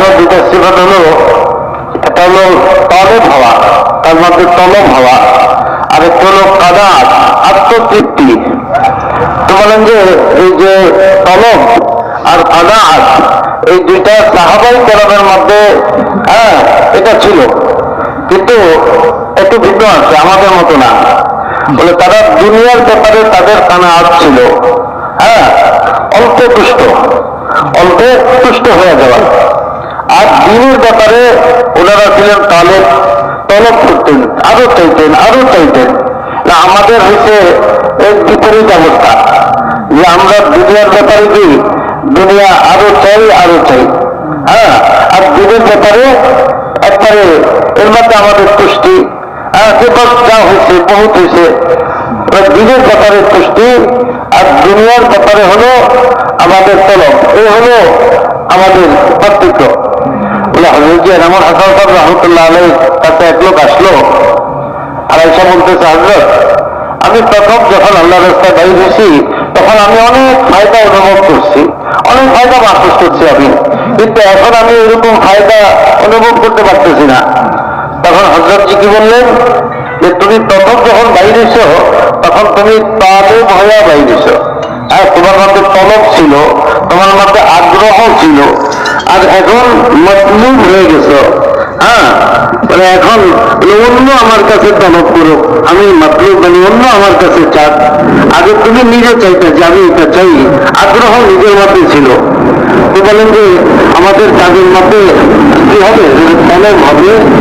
হলো দুটা সিফাত হলো একটা হলো তলব হওয়া তার মধ্যে তলব হওয়া আর একটা হলো কাদাত আত্মতৃপ্তি। তো বলেন যে, এই যে তলব আর কাদাত এই দুইটা সাহাবাই করমের মধ্যে হ্যাঁ এটা ছিল। কিন্তু একটু ভিন্ন আছে, আমাদের মতো না। বলে তারা দুনিয়ার ব্যাপারে তাদের কানাআত ছিল। হ্যাঁ অল্প তুষ্ট, অল্পে তুষ্ট হয়ে যাওয়া। আর দিনের ব্যাপারে ওনারা ছিলেন তালেব, তলব করতেন আরও চাইতেন আরও চাইতেন। না, আমাদের হয়েছে এর বিপরীত অবস্থা। যে আমরা দুনিয়ার ব্যাপারে কি দুনিয়া আরও চাই আরও চাই। হ্যাঁ আর দিনের ব্যাপারে একবারে এর মধ্যে আমাদের তুষ্টি হ্যাঁ যা হয়েছে বহুত হয়েছে দিনের ব্যাপারে তুষ্টি আর দুনিয়ার ব্যাপারে হলো আমাদের তলব। এই হলো আমাদের পার্থক্য বলে হাসান সাহেব রহমতুল্লাহ কাছে এক লোক আসলো। আর এসে বলতেছে, হজরত, আমি প্রথম যখন আল্লাহ রাস্তায় বাইর হয়েছি তখন আমি অনেক ফায়দা অনুভব করছি। অনেক ফায়দা মাহসুস করছি আমি। কিন্তু এখন আমি এরকম ফায়দা অনুভব করতে পারতেছি না। তখন হজরতজি কি বললেন, যে তুমি প্রথম যখন বাইরেছ তখন তুমি তলব ছিল, তোমার মধ্যে আগ্রহ ছিল। আর এখন মতলুব হয়ে গেছো। হ্যাঁ মানে এখন অন্য আমার কাছে তলব করো। আমি মতলুব মানে অন্য আমার কাছে চাক আগে তুমি নিজে চাইতে যে আমি এটা চাই। আগ্রহ নিজের মধ্যে ছিল। তো বলেন যে আমাদের কাজের মধ্যে কি হবে? তলব হবে।